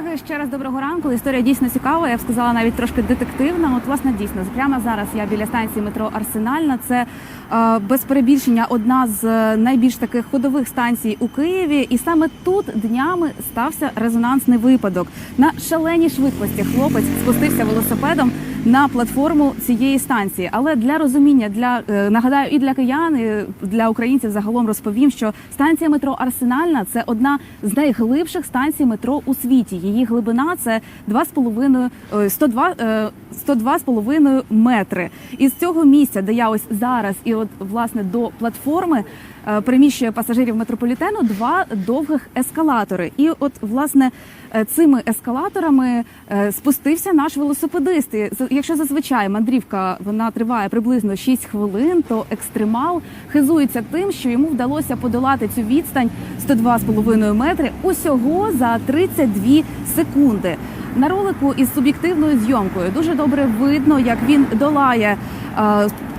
колеги, ще раз доброго ранку. Історія дійсно цікава. Я б сказала навіть трошки детективна. От власне дійсно прямо зараз я біля станції метро Арсенальна. Це е, без перебільшення одна з е, найбільш таких ходових станцій у Києві. І саме тут днями стався резонансний випадок. На шаленій швидкості хлопець спустився велосипедом на платформу цієї станції. Але для розуміння, для е, нагадаю, і для киян, і для українців загалом розповім, що станція метро Арсенальна це одна з найглибших станцій метро у світі. Її глибина це 2,5, ой, 102, е, 102,5 метри. І з цього місця, де я ось зараз, і от власне до платформи. Е, Переміщує пасажирів метрополітену два довгих ескалатори, і от власне е, цими ескалаторами е, спустився наш велосипедист. І Якщо зазвичай мандрівка вона триває приблизно 6 хвилин, то екстремал хизується тим, що йому вдалося подолати цю відстань 102,5 метри усього за 32 секунди. На ролику із суб'єктивною зйомкою дуже добре видно, як він долає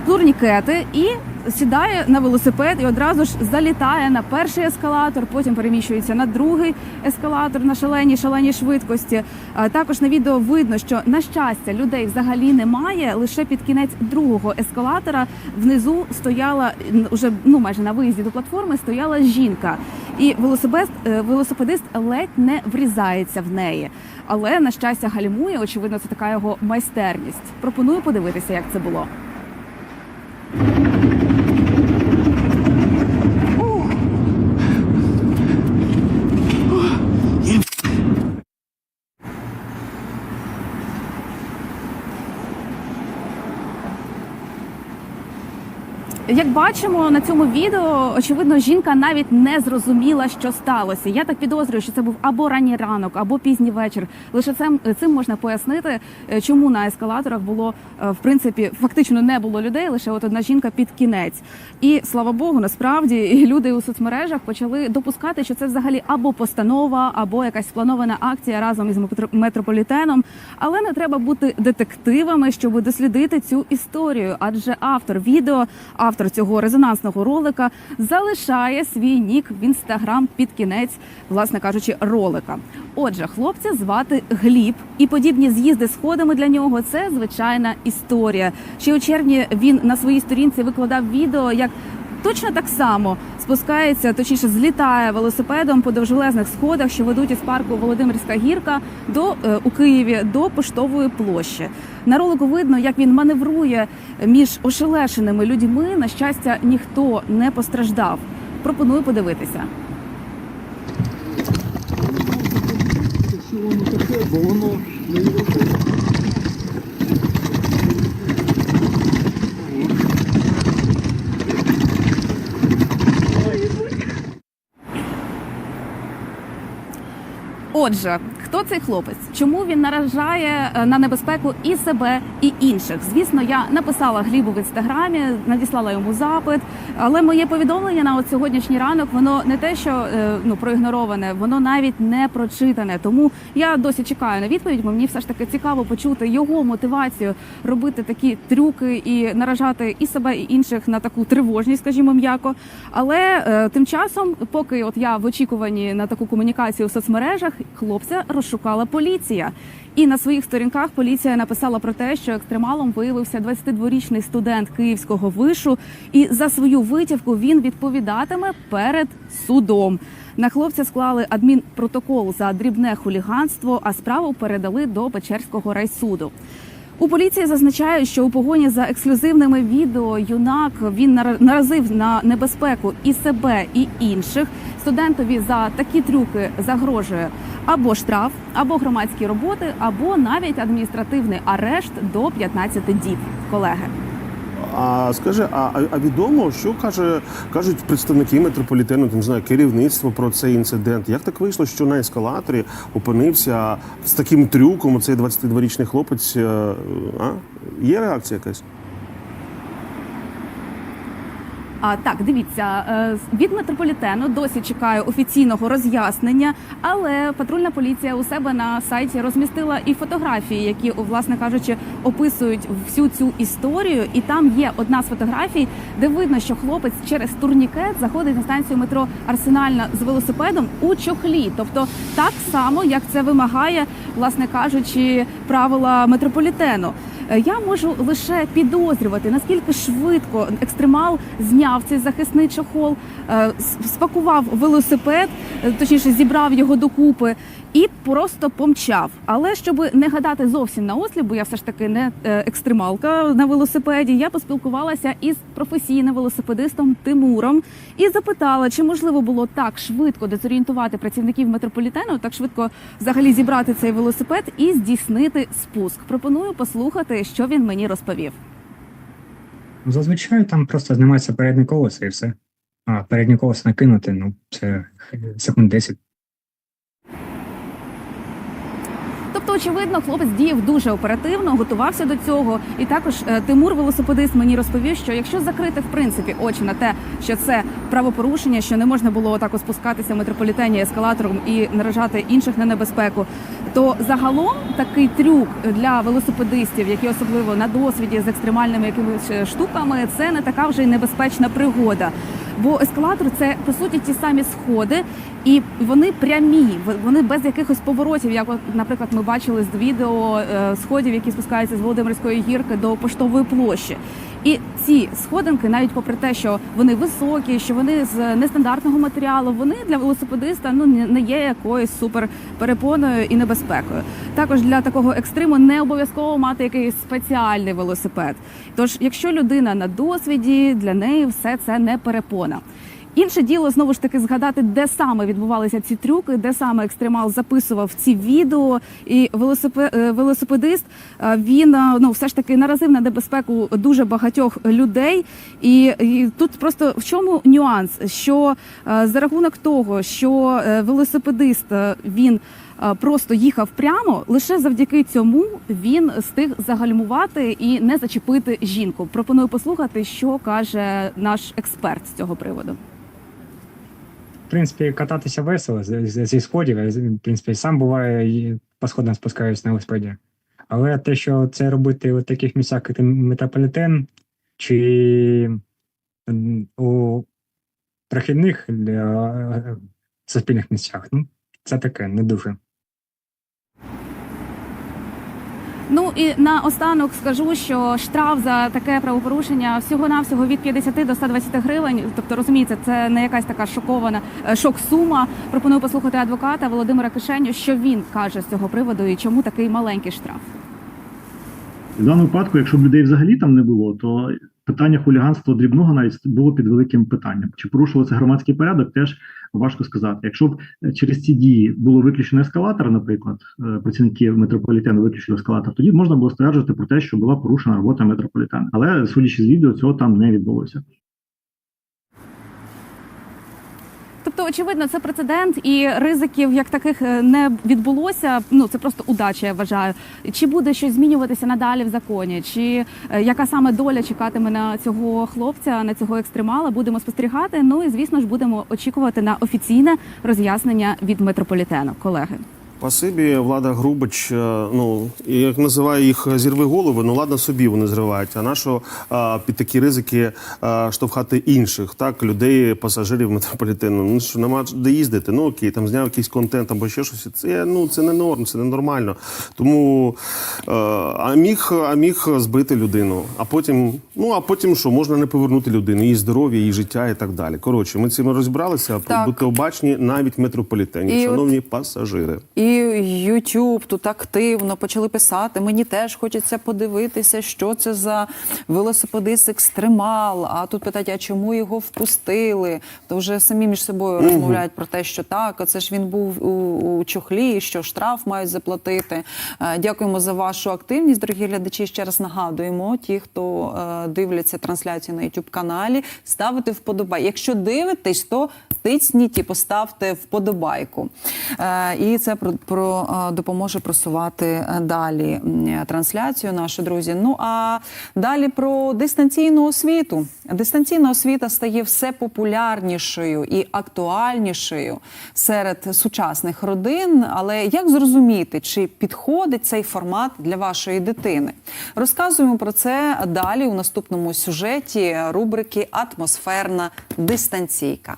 турнікети і сідає на велосипед і одразу ж залітає на перший ескалатор, потім переміщується на другий ескалатор на шаленій шаленій швидкості. Також на відео видно, що на щастя людей взагалі немає. Лише під кінець другого ескалатора внизу стояла м, уже ну майже на виїзді до платформи стояла жінка, і велосипед е, велосипедист ледь не врізається в неї. Але на щастя гальмує. Очевидно, це така його майстерність. Пропоную подивитися, як це було. Як бачимо на цьому відео, очевидно, жінка навіть не зрозуміла, що сталося. Я так підозрюю, що це був або ранній ранок, або пізній вечір. Лише цим, цим можна пояснити, е, чому на ескалаторах було е, в принципі фактично не було людей, лише от одна жінка під кінець. І слава Богу, насправді люди у соцмережах почали допускати, що це взагалі або постанова, або якась спланована акція разом із метро- метрополітеном. Але не треба бути детективами, щоб дослідити цю історію. Адже автор відео, автор цього резонансного ролика залишає свій нік в інстаграм під кінець, власне кажучи, ролика. Отже, хлопця звати Гліб, і подібні з'їзди сходами для нього це звичайна історія. Ще у червні він на своїй сторінці викладав відео, як точно так само спускається, точніше злітає велосипедом по довжелезних сходах, що ведуть із парку Володимирська гірка до е, у Києві до поштової площі. На ролику видно, як він маневрує між ошелешеними людьми. На щастя, ніхто не постраждав. Пропоную подивитися. Воно не Отже, хто цей хлопець? Чому він наражає е, на небезпеку і себе, і інших? Звісно, я написала Глібу в інстаграмі, надіслала йому запит. Але моє повідомлення на от сьогоднішній ранок воно не те, що е, ну проігнороване, воно навіть не прочитане. Тому я досі чекаю на відповідь. Бо мені все ж таки цікаво почути його мотивацію робити такі трюки і наражати і себе, і інших на таку тривожність, скажімо м'яко. Але е, тим часом, поки от я в очікуванні на таку комунікацію в соцмережах, хлопця розшукала поліція. І на своїх сторінках поліція написала про те, що екстремалом виявився 22-річний студент київського вишу, і за свою витівку він відповідатиме перед судом. На хлопця склали адмінпротокол за дрібне хуліганство, а справу передали до Печерського райсуду. У поліції зазначають, що у погоні за ексклюзивними відео юнак він нара- наразив на небезпеку і себе, і інших. Студентові за такі трюки загрожує або штраф, або громадські роботи, або навіть адміністративний арешт до 15 діб. Колеги. А скажи, а, а, а відомо, що каже, кажуть представники метрополітену, там, не знаю, керівництво про цей інцидент? Як так вийшло, що на ескалаторі опинився з таким трюком цей 22-річний хлопець? е, А? Є реакція якась? А так, дивіться, е, від метрополітену досі чекаю офіційного роз'яснення, але патрульна поліція у себе на сайті розмістила і фотографії, які, власне кажучи, описують всю цю історію. І там є одна з фотографій, де видно, що хлопець через турнікет заходить на станцію метро Арсенальна з велосипедом у чохлі, тобто так само, як це вимагає, власне кажучи, правила метрополітену. Е, Я можу лише підозрювати, наскільки швидко екстремал зняв цей захисний чохол, е, спакував велосипед, е, точніше зібрав його докупи і просто помчав. Але щоб не гадати зовсім на осліп, бо я все ж таки не е, екстремалка на велосипеді, я поспілкувалася із професійним велосипедистом Тимуром і запитала, чи можливо було так швидко дезорієнтувати працівників метрополітену, так швидко взагалі зібрати цей велосипед і здійснити спуск. Пропоную послухати, що він мені розповів. Ну, Зазвичай там просто знімається переднє колесо і все. А переднє колесо накинути, ну, це секунд 10. Тобто, очевидно, хлопець діяв дуже оперативно, готувався до цього. І також е, Тимур, велосипедист, мені розповів, що якщо закрити в принципі очі на те, що це правопорушення, що не можна було отак спускатися в метрополітені ескалатором і наражати інших на небезпеку, то загалом такий трюк для велосипедистів, які особливо на досвіді з екстремальними якимись е, штуками, це не така вже й небезпечна пригода. Бо ескалатор це по суті ті самі сходи, і вони прямі, вони без якихось поворотів. Як, наприклад, ми бачили з відео е, сходів, які спускаються з Володимирської гірки до поштової площі. І ці сходинки, навіть попри те, що вони високі, що вони з нестандартного матеріалу, вони для велосипедиста ну не є якоюсь супер перепоною і небезпекою. Також для такого екстриму не обов'язково мати якийсь спеціальний велосипед. Тож, якщо людина на досвіді, для неї все це не перепона. Інше діло знову ж таки згадати, де саме відбувалися ці трюки, де саме екстремал записував ці відео. І е, велосипедист е, він е, ну все ж таки наразив на небезпеку дуже багатьох людей. І, і тут просто в чому нюанс? Що за рахунок того, що велосипедист він. Просто їхав прямо лише завдяки цьому він встиг загальмувати і не зачепити жінку. Пропоную послухати, що каже наш експерт з цього приводу. В принципі, кататися весело зі сходів. Я, в принципі, сам буває і по сходам спускаюсь на велосипеді. Але те, що це робити у таких місцях, як метрополітен, чи у прохідних для суспільних місцях, ну, це таке не дуже. Ну і наостанок скажу, що штраф за таке правопорушення всього навсього від 50 до 120 гривень. Тобто, розумієте, це не якась така шокована е, шок-сума. Пропоную послухати адвоката Володимира Кишеню, що він каже з цього приводу і чому такий маленький штраф. В даному випадку, якщо б людей взагалі там не було, то питання хуліганства дрібного навіть було під великим питанням. Чи порушувався громадський порядок, теж важко сказати. Якщо б е, через ці дії було виключено ескалатор, наприклад, е, працівники метрополітену виключили ескалатор, тоді можна було стверджувати про те, що була порушена робота метрополітену. Але судячи з відео, цього там не відбулося. Тобто, очевидно, це прецедент і ризиків як таких е, не відбулося. Ну це просто удача, я вважаю. Чи буде щось змінюватися надалі в законі? Чи е, яка саме доля чекатиме на цього хлопця, на цього екстремала? Будемо спостерігати. Ну і звісно ж будемо очікувати на офіційне роз'яснення від метрополітену, колеги. Спасибі, влада Грубич. е, Ну як називає їх зірви голови, ну ладно собі вони зривають. А нащо під такі ризики а, штовхати інших, так людей, пасажирів метрополітену. Ну що нема де їздити. Ну окей, там зняв якийсь контент або ще щось. Це ну це не норм, це не нормально. Тому е, а міг, а міг збити людину. А потім, ну а потім що можна не повернути людину, її здоров'я, її життя і так далі. Коротше, ми цим розібралися. Так. Будьте обачні навіть в метрополітені, І от- шановні пасажири. І YouTube тут активно почали писати. Мені теж хочеться подивитися, що це за велосипедист екстремал. А тут питають, а чому його впустили? То вже самі між собою розмовляють про те, що так, оце ж він був у, у чохлі, що штраф мають заплатити. Е, Дякуємо за вашу активність, дорогі глядачі. Ще раз нагадуємо, ті, хто е, дивляться трансляцію на YouTube каналі, ставити вподобай. Якщо дивитесь, то тисніть і поставте вподобайку. Е, І це продовжує про е, допоможе просувати е, далі трансляцію, наші друзі. Ну а далі про дистанційну освіту. Дистанційна освіта стає все популярнішою і актуальнішою серед сучасних родин. Але як зрозуміти, чи підходить цей формат для вашої дитини? Розказуємо про це далі у наступному сюжеті рубрики Атмосферна дистанційка.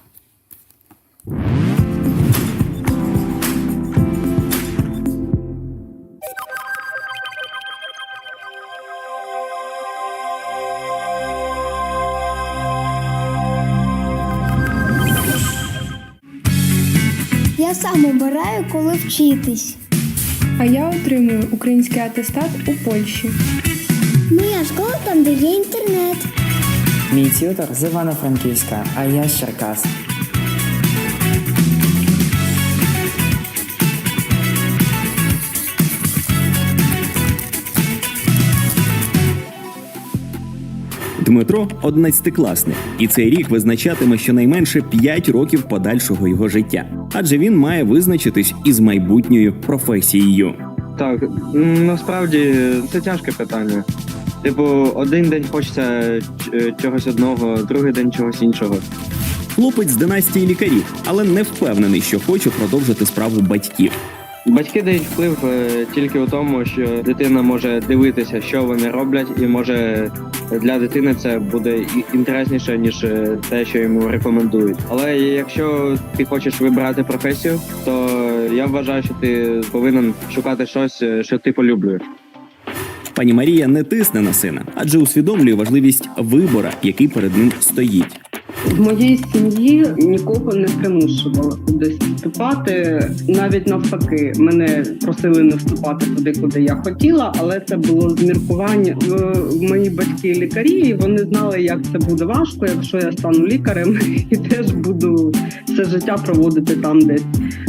Я сам обираю, коли вчитись. А я отримую український атестат у Польщі. Моя школа там, де є інтернет. Мій тютор з Івано-Франківська, а я з Черкас. Дмитро одинадцятикласник, і цей рік визначатиме щонайменше 5 років подальшого його життя, адже він має визначитись із майбутньою професією. Так, насправді це тяжке питання. Типу, один день хочеться чогось одного, другий день чогось іншого. Хлопець з династії лікарів, але не впевнений, що хоче продовжити справу батьків. Батьки дають вплив е, тільки у тому, що дитина може дивитися, що вони роблять, і може для дитини це буде інтересніше, ніж е, те, що йому рекомендують. Але якщо ти хочеш вибирати професію, то я вважаю, що ти повинен шукати щось, е, що ти полюблюєш. Пані Марія не тисне на сина, адже усвідомлює важливість вибора, який перед ним стоїть. В моїй сім'ї нікого не примушували кудись вступати. Навіть навпаки, мене просили не вступати туди, куди я хотіла, але це було з міркування. В- Мої батьки лікарі, і вони знали, як це буде важко, якщо я стану лікарем і теж буду все життя проводити там, десь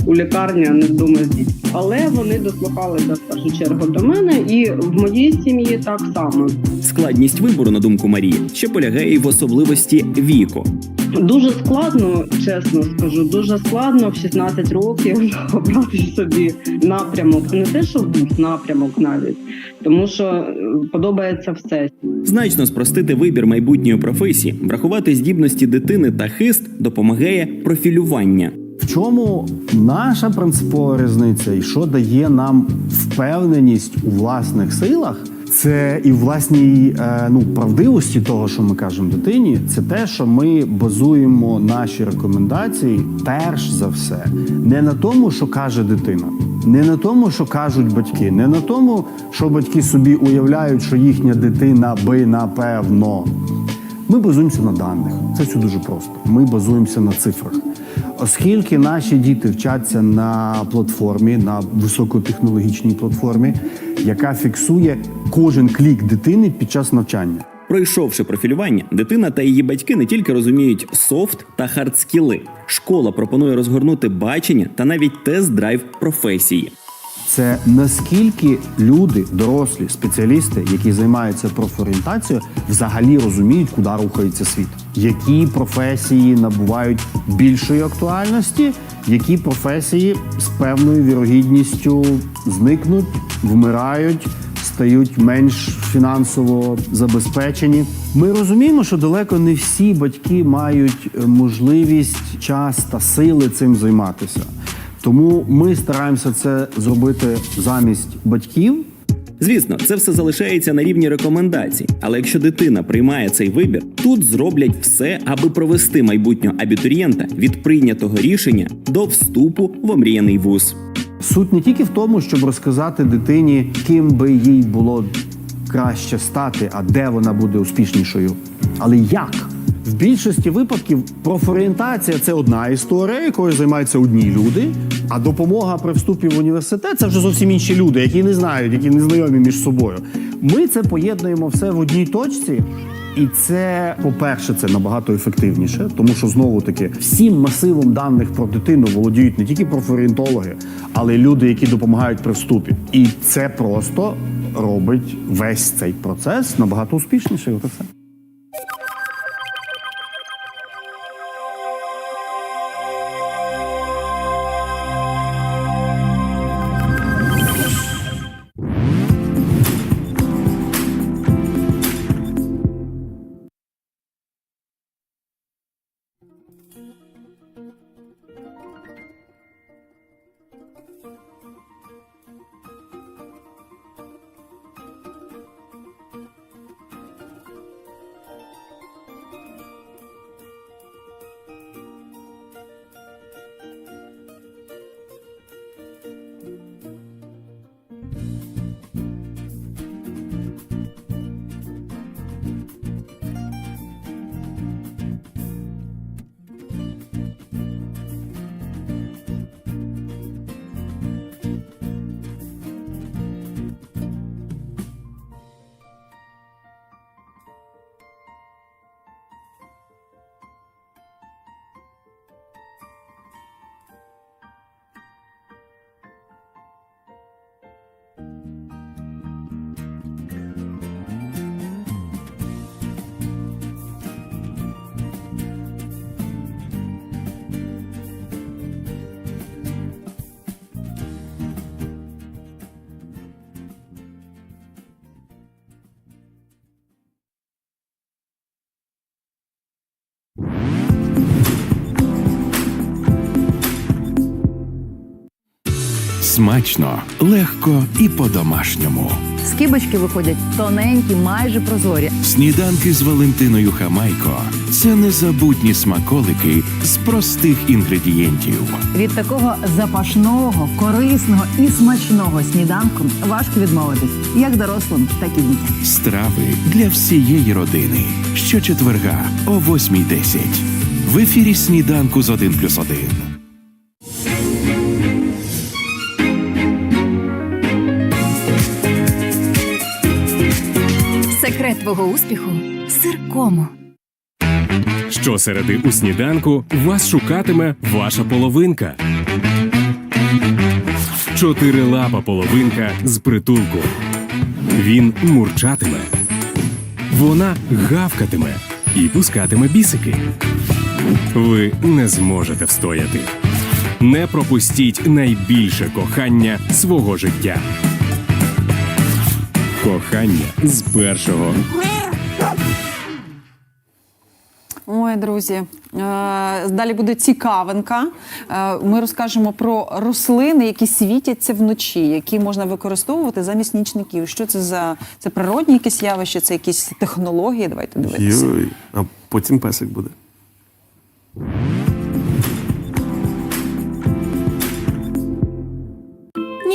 у лікарні, а не вдома з дітьми. Але вони дослухалися в першу чергу до мене, і в моїй сім'ї так само. Складність вибору, на думку Марії, ще полягає й в особливості віку. Дуже складно, чесно скажу, дуже складно в 16 років обрати собі напрямок. Не те, що був напрямок навіть, тому що е, подобається все. Значно спростити вибір майбутньої професії, врахувати здібності дитини та хист допомагає профілювання. В чому наша принципова різниця і що дає нам впевненість у власних силах? Це і власній е, ну, правдивості того, що ми кажемо дитині, це те, що ми базуємо наші рекомендації перш за все не на тому, що каже дитина, не на тому, що кажуть батьки, не на тому, що батьки собі уявляють, що їхня дитина би напевно. Ми базуємося на даних. Це все дуже просто. Ми базуємося на цифрах. Оскільки наші діти вчаться на платформі, на високотехнологічній платформі, яка фіксує кожен клік дитини під час навчання. Пройшовши профілювання, дитина та її батьки не тільки розуміють софт та хардскіли. Школа пропонує розгорнути бачення та навіть тест-драйв професії. Це наскільки люди, дорослі спеціалісти, які займаються профорієнтацією, взагалі розуміють, куди рухається світ, які професії набувають більшої актуальності, які професії з певною вірогідністю зникнуть, вмирають. Стають менш фінансово забезпечені. Ми розуміємо, що далеко не всі батьки мають е, можливість, час та сили цим займатися. Тому ми стараємося це зробити замість батьків. Звісно, це все залишається на рівні рекомендацій. Але якщо дитина приймає цей вибір, тут зроблять все, аби провести майбутнього абітурієнта від прийнятого рішення до вступу в омріяний вуз. Суть не тільки в тому, щоб розказати дитині, ким би їй було краще стати, а де вона буде успішнішою, але як. В більшості випадків профорієнтація це одна історія, якою займаються одні люди. А допомога при вступі в університет це вже зовсім інші люди, які не знають, які не знайомі між собою. Ми це поєднуємо все в одній точці. І це, по-перше, це набагато ефективніше, тому що знову таки всім масивом даних про дитину володіють не тільки профорієнтологи, але й люди, які допомагають при вступі. І це просто робить весь цей процес набагато успішніший. От і все. Смачно, легко і по-домашньому. Скибочки виходять тоненькі, майже прозорі. Сніданки з Валентиною Хамайко це незабутні смаколики з простих інгредієнтів. Від такого запашного, корисного і смачного сніданку важко відмовитись, як дорослим, так і дітям. Страви для всієї родини. Щочетверга о 8.10. В ефірі сніданку з 1 плюс 1. Секрет твого успіху сиркому. Щосереди у сніданку вас шукатиме ваша половинка. Чотирилапа половинка з притулку. Він мурчатиме. Вона гавкатиме і пускатиме бісики. Ви не зможете встояти. Не пропустіть найбільше кохання свого життя. Кохання з першого Ой, друзі, е, далі буде цікавинка. Е, Ми розкажемо про рослини, які світяться вночі, які можна використовувати замість нічників. Що це за це природні якісь явища, це якісь технології? Давайте дивитися. Йой, а потім песик буде.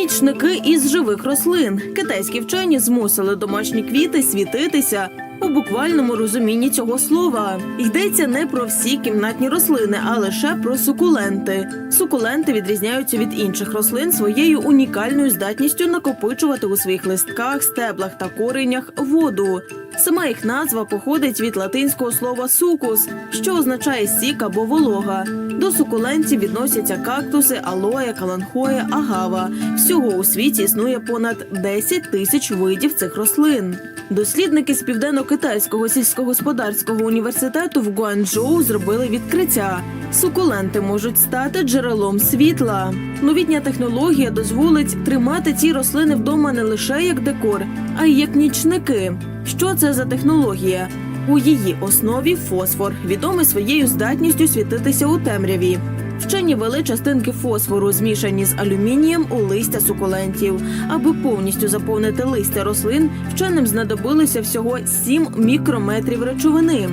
Нічники із живих рослин. Китайські вчені змусили домашні квіти світитися у буквальному розумінні цього слова. Йдеться не про всі кімнатні рослини, а лише про сукуленти. Сукуленти відрізняються від інших рослин своєю унікальною здатністю накопичувати у своїх листках, стеблах та коренях воду. Сама їх назва походить від латинського слова сукус, що означає сік або волога. До сукулентів відносяться кактуси, алоя, каланхоя, агава. Всього у світі існує понад 10 тисяч видів цих рослин. Дослідники з південно-китайського сільськогосподарського університету в Гуанчжоу зробили відкриття. Сукуленти можуть стати джерелом світла. Новітня технологія дозволить тримати ці рослини вдома не лише як декор, а й як нічники. Що це за технологія? У її основі фосфор, відомий своєю здатністю світитися у темряві. Вчені вели частинки фосфору, змішані з алюмінієм у листя сукулентів. Аби повністю заповнити листя рослин, вченим знадобилося всього 7 мікрометрів речовини.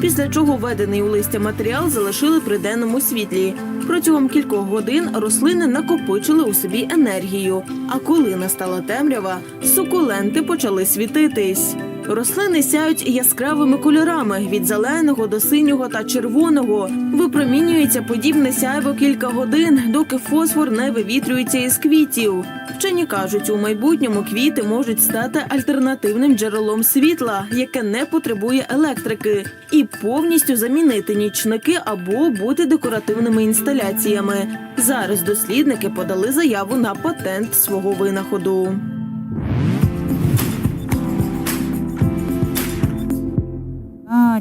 Після чого введений у листя матеріал залишили при денному світлі. Протягом кількох годин рослини накопичили у собі енергію. А коли настала темрява, сукуленти почали світитись. Рослини сяють яскравими кольорами від зеленого до синього та червоного. Випромінюється подібне сяйво кілька годин, доки фосфор не вивітрюється із квітів. Вчені кажуть, у майбутньому квіти можуть стати альтернативним джерелом світла, яке не потребує електрики, і повністю замінити нічники або бути декоративними інсталяціями. Зараз дослідники подали заяву на патент свого винаходу.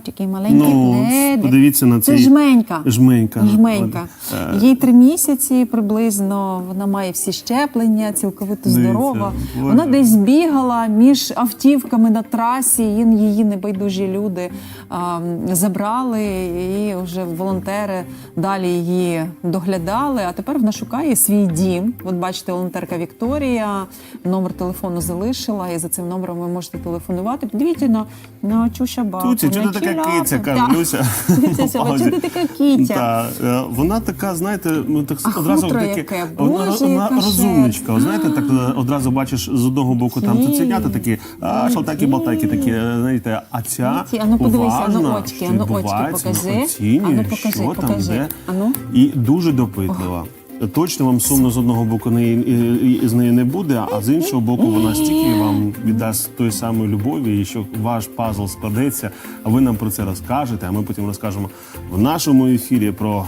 Такий маленький Ну, пледик. подивіться на Це цей жменька. Жменька. Жменька. От, е, Їй три місяці приблизно. Вона має всі щеплення, цілковито Дивіться, здорова. Вона десь бігала між автівками на трасі. Її, небайдужі люди а, забрали, і вже волонтери далі її доглядали. А тепер вона шукає свій дім. От бачите, волонтерка Вікторія номер телефону залишила, і за цим номером ви можете телефонувати. Подивіться на, на цю шабаку. Туці, на така киця, каже Люся. Дивіться, чого ти така кітя? Е, вона така, знаєте, ну так одразу таке, вона, розумничка. Знаєте, так е, одразу бачиш з одного боку там цуценята такі, а шалтаки болтайки такі, е, знаєте, а ця ану, подивися, ану, очки, ану, очки покажи. Ану, покажи, там покажи. де. І дуже допитлива. Точно вам сумно з одного боку і- з неї не буде, а з іншого боку, вона стільки вам віддасть тої самої любові, і що ваш пазл складеться, а ви нам про це розкажете, а ми потім розкажемо в нашому ефірі про